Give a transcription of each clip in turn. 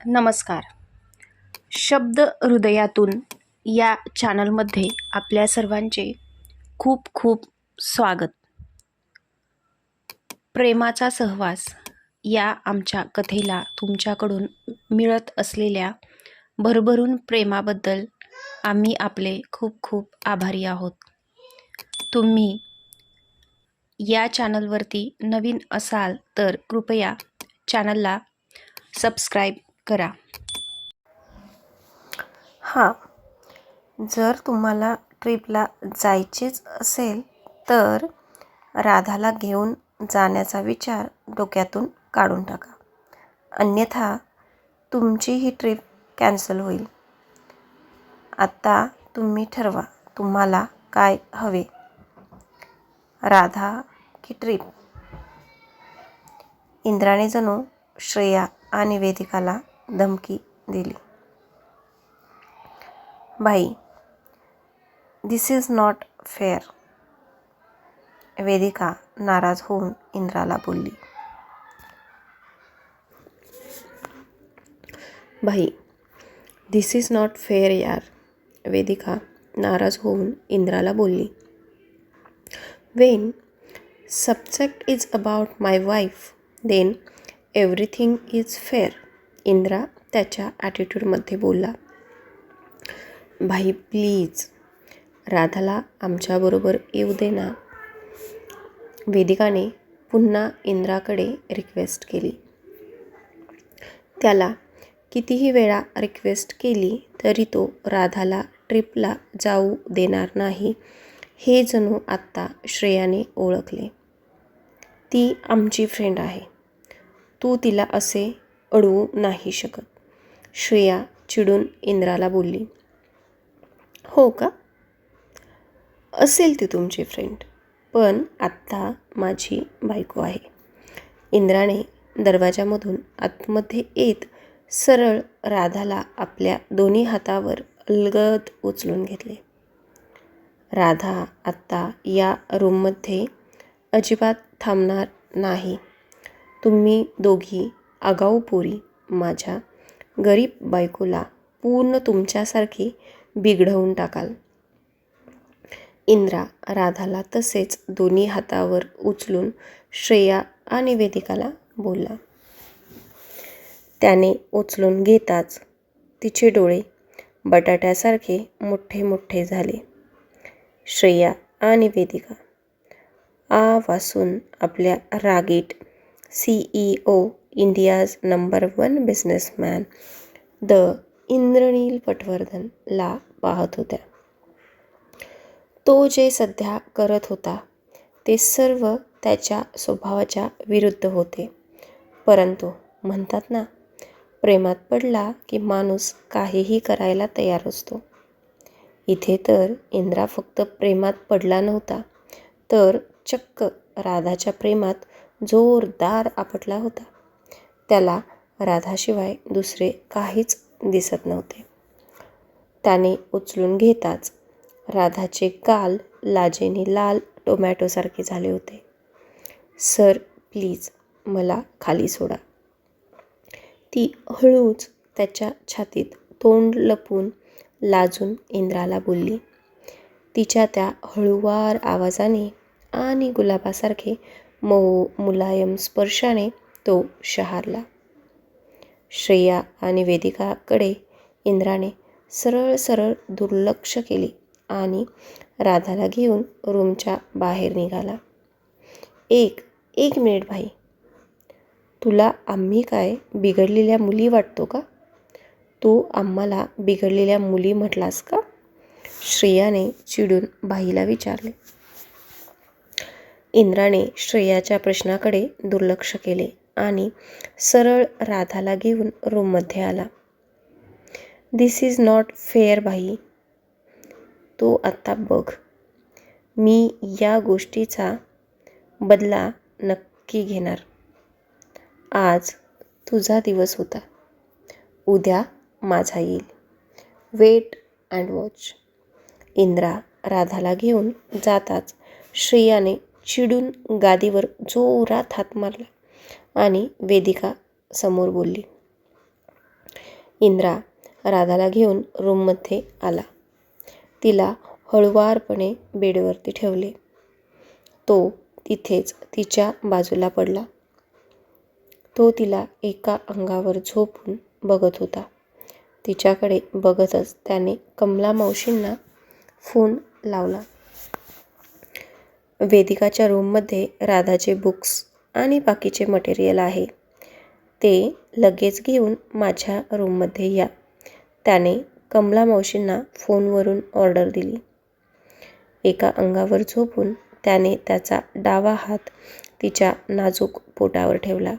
नमस्कार. शब्द हृदयातून या चॅनलमध्ये आपल्या सर्वांचे खूप खूप स्वागत. प्रेमाचा सहवास या आमच्या कथेला तुमच्याकडून मिळत असलेल्या भरभरून प्रेमाबद्दल आम्ही आपले खूप खूप आभारी आहोत. तुम्ही या चॅनलवरती नवीन असाल तर कृपया चॅनलला सबस्क्राईब करा. हां जर तुम्हाला ट्रिपला जायचेच असेल तर राधाला घेऊन जाण्याचा विचार डोक्यातून काढून टाका. अन्यथा तुमची ही ट्रिप कॅन्सल होईल. आत्ता तुम्ही ठरवा तुम्हाला काय हवे. राधा की ट्रिप? इंद्राने जणू श्रेया आणि वेदिकाला धमकी दिली. भाई this is not fair Vedika नाराज होऊन इंद्राला बोलली. भाई दिस इज नॉट फेअर यार वेदिका नाराज होऊन इंद्राला बोलली. When subject is about my wife then everything is fair Indra त्याच्या ॲटिट्यूडमध्ये बोलला भाई प्लीज राधाला आमच्याबरोबर येऊ दे ना. वेदिकाने पुन्हा इंद्राकडे रिक्वेस्ट केली. त्याला कितीही वेळा रिक्वेस्ट केली तरी तो राधाला ट्रिपला जाऊ देणार नाही हे जणू आत्ता श्रेयाने ओळखले. ती आमची फ्रेंड आहे. तू तिला असे अडवू नाही शकत. श्रेया चिडून इंद्राला बोलली हो का? असेल ती तुमची फ्रेंड पण आत्ता माझी बायको आहे. इंद्राने दरवाजामधून आतमध्ये येत सरळ राधाला आपल्या दोन्ही हातावर अलगद उचलून घेतले. राधा आत्ता या रूममध्ये अजिबात थांबणार नाही. तुम्ही दोघी आगाऊ पोरी माझ्या गरीब बायकोला पूर्ण तुमच्यासारखी बिघडवून टाकाल. इंद्रा राधाला तसेच दोन्ही हातावर उचलून श्रेया आणि वेदिकाला बोलला. त्याने उचलून घेताच तिचे डोळे बटाट्यासारखे मोठे मोठे झाले. श्रेया आणि वेदिका आ वासून आपल्या रागीट C E O India's number one businessman the Indranil पटवर्धनला पाहत होत्या. तो जे सध्या करत होता ते सर्व त्याच्या स्वभावाच्या विरुद्ध होते. परंतु म्हणतात ना प्रेमात पडला की माणूस काहीही करायला तयार असतो. इथे तर इंद्रा फक्त प्रेमात पडला नव्हता तर चक्क राधाच्या प्रेमात जोरदार आपटला होता. त्याला राधाशिवाय दुसरे काहीच दिसत नव्हते. त्याने उचलून घेताच राधाचे गाल लाजेने लाल टोमॅटोसारखे झाले होते. सर प्लीज मला खाली सोडा. ती हळूच त्याच्या छातीत तोंड लपून लाजून इंद्राला बोलली. तिच्या त्या हळूवार आवाजाने आणि गुलाबासारखे मऊ मुलायम स्पर्शाने तो शहारला. श्रेया आणि वेदिकाकडे इंद्राने सरळ सरळ दुर्लक्ष केले आणि राधाला घेऊन रूमच्या बाहेर निघाला. एक एक मिनिट भाई. तुला आम्ही काय बिघडलेल्या मुली वाटतो का? तू आम्हाला बिघडलेल्या मुली म्हटलास का? श्रेयाने चिडून भाईला विचारले. इंद्राने श्रेयाच्या प्रश्नाकडे दुर्लक्ष केले. आणि सरळ राधाला घेऊन रूममध्ये आला. दिस इज नॉट फेअर भाई तो आत्ता बघ. मी या गोष्टीचा बदला नक्की घेणार. आज तुझा दिवस होता. उद्या माझा येईल. वेट अँड वॉच इंद्रा राधाला घेऊन जाताच श्रेयाने चिडून गादीवर जोरात हात मारला. आणि वेदिका समोर बोलली. इंद्रा राधाला घेऊन रूममध्ये आला. तिला हळुवारपणे बेडवरती ठेवले. तो तिथेच तिच्या बाजूला पडला. तो तिला एका अंगावर झोपून बघत होता. तिच्याकडे बघतच त्याने कमला मावशींना फोन लावला. वेदिकाच्या रूममध्ये राधाचे बुक्स आणि बाकीचे मटेरियल आहे. ते लगेच घेऊन माझ्या रूममध्ये या. त्याने कमला मावशींना फोनवरून ऑर्डर दिली. एका अंगावर झोपून त्याने त्याचा डावा हात तिच्या नाजूक पोटावर ठेवला.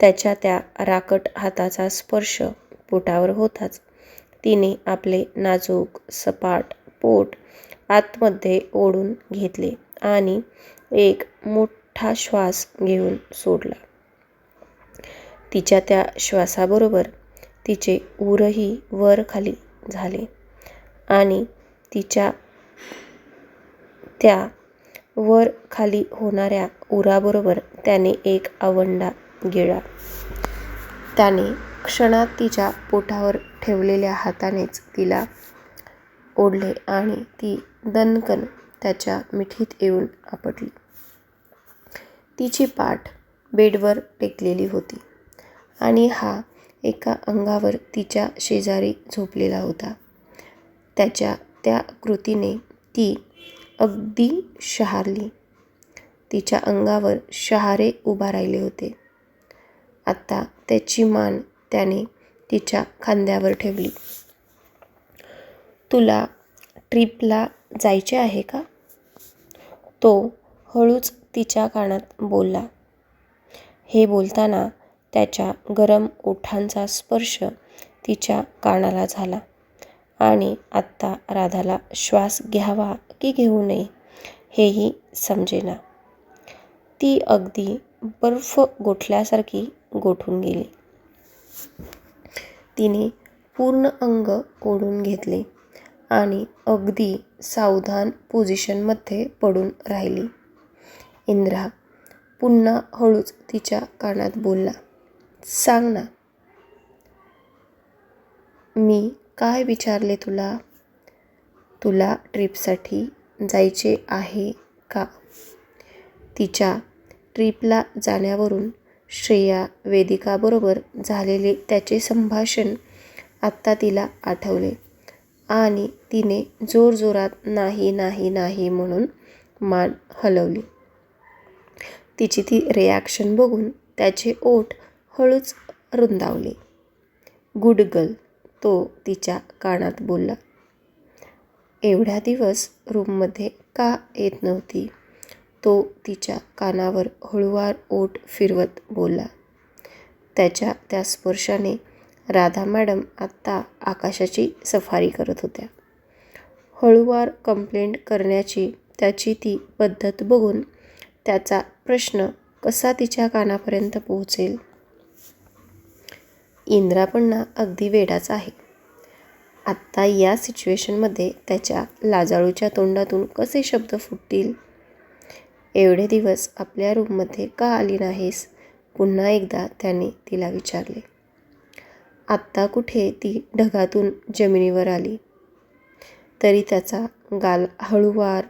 त्याच्या त्या राकट हाताचा स्पर्श पोटावर होताच. तिने आपले नाजूक सपाट पोट आतमध्ये ओढून घेतले आणि एक मोठ श्वास घेऊन सोडला. तिच्या त्या श्वासाबरोबर तिचे उरही वर खाली झाले आणि तिच्या त्या वर खाली होणाऱ्या उराबरोबर त्याने एक आवंडा गिळला त्याने क्षणात तिच्या पोटावर ठेवलेल्या हातानेच तिला ओढले आणि ती दणकन त्याच्या मिठीत येऊन आपटली. तिची पाठ बेडवर टेकलेली होती आणि हा एका अंगावर तिच्या शेजारी झोपलेला होता. त्याच्या त्या कृतीने ती अगदी शहारली. तिच्या अंगावर शहारे उभा राहिले होते. आत्ता त्याची मान त्याने तिच्या खांद्यावर ठेवली. तुला ट्रिपला जायचे आहे का? तो हळूच तिच्या कानात बोलला. हे बोलताना त्याच्या गरम ओठांचा स्पर्श तिच्या कानाला झाला आणि आत्ता राधाला श्वास घ्यावा की घेऊ नये हेही समजेना. ती अगदी बर्फ गोठल्यासारखी गोठून गेली. तिने पूर्ण अंग ओढून घेतले आणि अगदी सावधान पोझिशनमध्ये पडून राहिली. इंद्रा पुन्हा हळूच तिच्या कानात बोलला सांग ना मी काय विचारले तुला? तुला ट्रिपसाठी जायचे आहे का? तिच्या ट्रिपला जाण्यावरून श्रेया वेदिकाबरोबर झालेले त्याचे संभाषण आत्ता तिला आठवले आणि तिने जोरजोरात नाही नाही नाही म्हणून मान हलवली. तिची ती रिॲक्शन बघून त्याचे ओठ हळूच रुंदावले. गुड गर्ल तो तिच्या कानात बोलला एवढ्या दिवस रूममध्ये का येत नव्हती? तो तिच्या कानावर हळुवार ओठ फिरवत बोलला त्याच्या त्या स्पर्शाने राधा मॅडम आत्ता आकाशाची सफारी करत होत्या. हळुवार कंप्लेंट करण्याची त्याची ती पद्धत बघून त्याचा प्रश्न कसा तिच्या कानापर्यंत पोहोचेल? इंद्रा पण ना अगदी वेडाच आहे. आत्ता या सिच्युएशनमध्ये त्याच्या लाजाळूच्या तोंडातून कसे शब्द फुटतील? एवढे दिवस आपल्या रूममध्ये का आली नाहीस? पुन्हा एकदा त्याने तिला विचारले. आत्ता कुठे ती ढगातून जमिनीवर आली? तरी त्याचा गाल हळूवार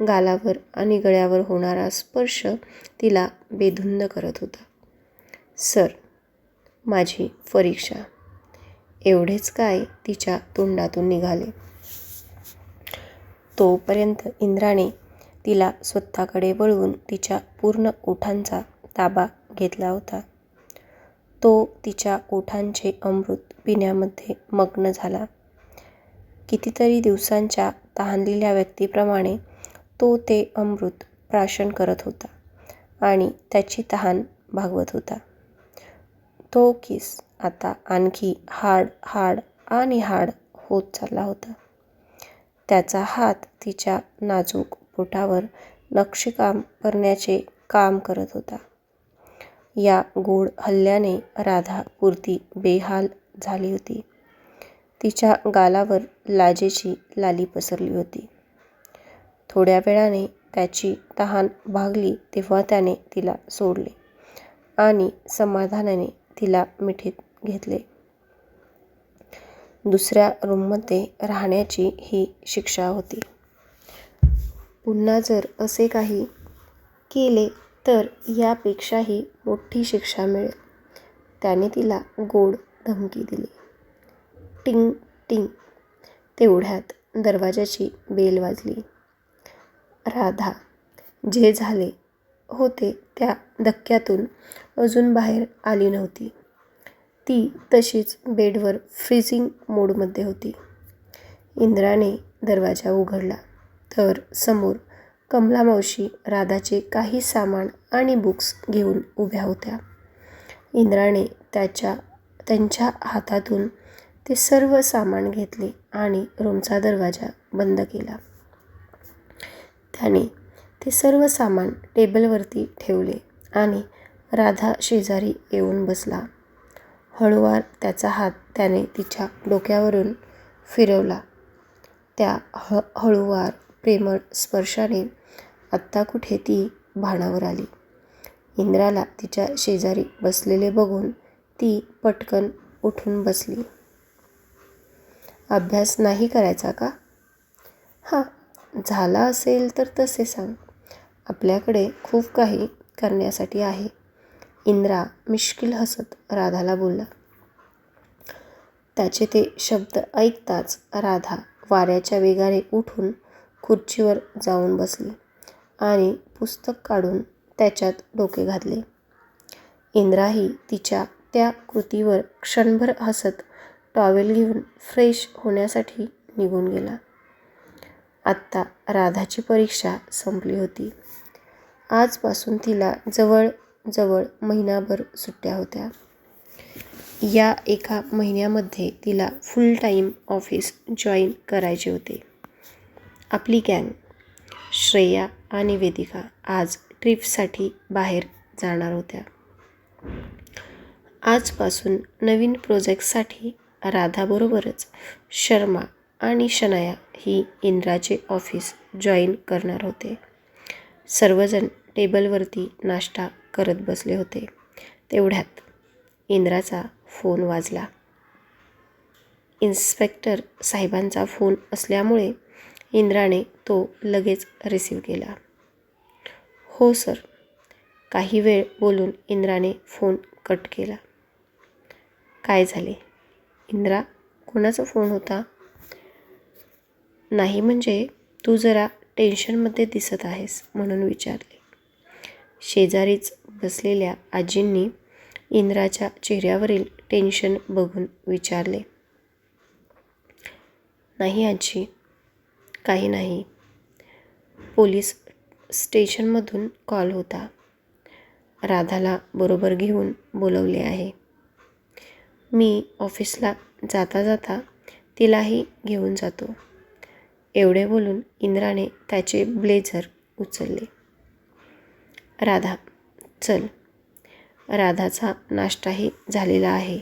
गालावर आणि गळ्यावर होणारा स्पर्श तिला बेधुंद करत होता. सर माझी परीक्षा. एवढेच काय तिच्या तोंडातून निघाले. तोपर्यंत इंद्राने तिला स्वतःकडे वळवून तिच्या पूर्ण ओठांचा ताबा घेतला होता. तो तिच्या ओठांचे अमृत पिण्यामध्ये मग्न झाला. कितीतरी दिवसांच्या तहानलेल्या व्यक्तीप्रमाणे तो ते अमृत प्राशन करत होता आणि त्याची तहान भागवत होता. तो किस आता आणखी हाड हाड आणि हाड होत चालला होता. त्याचा हात तिच्या नाजूक पोटावर नक्षीकाम करण्याचे काम करत होता. या गोड हल्ल्याने राधा पुरती बेहाल झाली होती. तिच्या गालावर लाजेची लाली पसरली होती. थोड्या वेळाने त्याची तहान भागली तेव्हा त्याने तिला सोडले आणि समाधानाने तिला मिठीत घेतले. दुसऱ्या रूममध्ये राहण्याची ही शिक्षा होती. पुन्हा जर असे काही केले तर यापेक्षाही मोठी शिक्षा मिळेल. त्याने तिला गोड धमकी दिली. टिंग टिंग. तेवढ्यात दरवाजाची बेल वाजली. राधा. जे झाले होते त्या धक्क्यातून अजून बाहेर आली नव्हती. ती तशीच बेडवर फ्रीझिंग मोडमध्ये होती. इंद्राने दरवाजा उघडला. तर समोर कमला मावशी राधाचे काही सामान आणि बुक्स घेऊन उभ्या होत्या. इंद्राने त्याच्या त्यांच्या हातातून ते सर्व सामान घेतले आणि रूमचा दरवाजा बंद केला. त्याने ते सर्व सामान टेबलवरती ठेवले आणि राधा शेजारी येऊन बसला. हळूवार त्याचा हात त्याने तिच्या डोक्यावरून फिरवला. त्या ह हळूवार प्रेमळ स्पर्शाने आत्ता कुठे ती भानावर आली? इंद्राला तिच्या शेजारी बसलेले बघून ती पटकन उठून बसली. अभ्यास नाही करायचा का? हां झाला असेल तर तसे सांग. आपल्याकडे खूप काही करण्यासाठी आहे. इंद्रा मिश्किल हसत राधाला बोलला. त्याचे ते शब्द ऐकताच राधा वाऱ्याच्या वेगाने उठून खुर्चीवर जाऊन बसली आणि पुस्तक काढून त्याच्यात डोके घातले. इंद्राही तिच्या त्या कृतीवर क्षणभर हसत टॉवेल घेऊन फ्रेश होण्यासाठी निघून गेला. आत्ता राधाची परीक्षा संपली होती. आजपासून तिला जवळजवळ महिनाभर सुट्ट्या होत्या. या एका महिन्यामध्ये तिला फुल टाईम ऑफिस जॉईन करायचे होते. आपली गँग श्रेया आणि वेदिका आज ट्रिपसाठी बाहेर जाणार होत्या. आजपासून नवीन प्रोजेक्टसाठी राधाबरोबरच शर्मा आणि शनाया ही इंद्राचे ऑफिस जॉईन करणार होते. सर्वजण टेबलवरती नाश्ता करत बसले होते. तेवढ्यात इंद्राचा फोन वाजला. इन्स्पेक्टर साहेबांचा फोन असल्यामुळे इंद्राने तो लगेच रिसीव केला. हो सर काही वेळ बोलून इंद्राने फोन कट केला. काय झाले? इंद्रा कोणाचा फोन होता? नाही म्हणजे तू जरा टेन्शनमध्ये दिसत आहेस म्हणून विचारले. शेजारीच बसलेल्या आजींनी इंद्राच्या चेहऱ्यावरील टेन्शन बघून विचारले. नाही आजी काही नाही. पोलीस स्टेशनमधून कॉल होता. राधाला बरोबर घेऊन बोलवले आहे. मी ऑफिसला जाता जाता तिलाही घेऊन जातो. एवढे बोलून इंद्राने त्याचे ब्लेझर उचलले. राधा चल. राधाचा नाश्ताही झालेला आहे.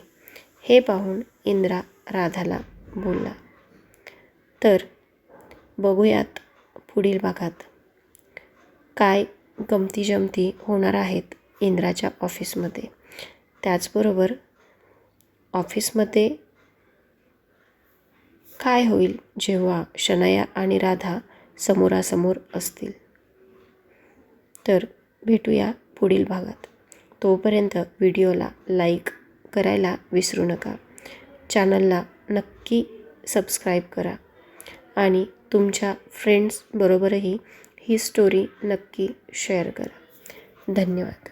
हे पाहून इंद्रा राधाला बोलला. तर बघूयात पुढील भागात. काय गमती जमती होणार आहेत इंद्राच्या ऑफिसमध्ये? त्याचबरोबर ऑफिसमध्ये काय होईल जेव्हा शनया आणि राधा समोरासमोर असतील? तर भेटूया पुढील भागात. तोपर्यंत व्हिडिओला लाईक करायला विसरू नका. चॅनलला नक्की सबस्क्राईब करा. आणि तुमच्या फ्रेंड्सबरोबरही ही स्टोरी नक्की शेअर करा. धन्यवाद.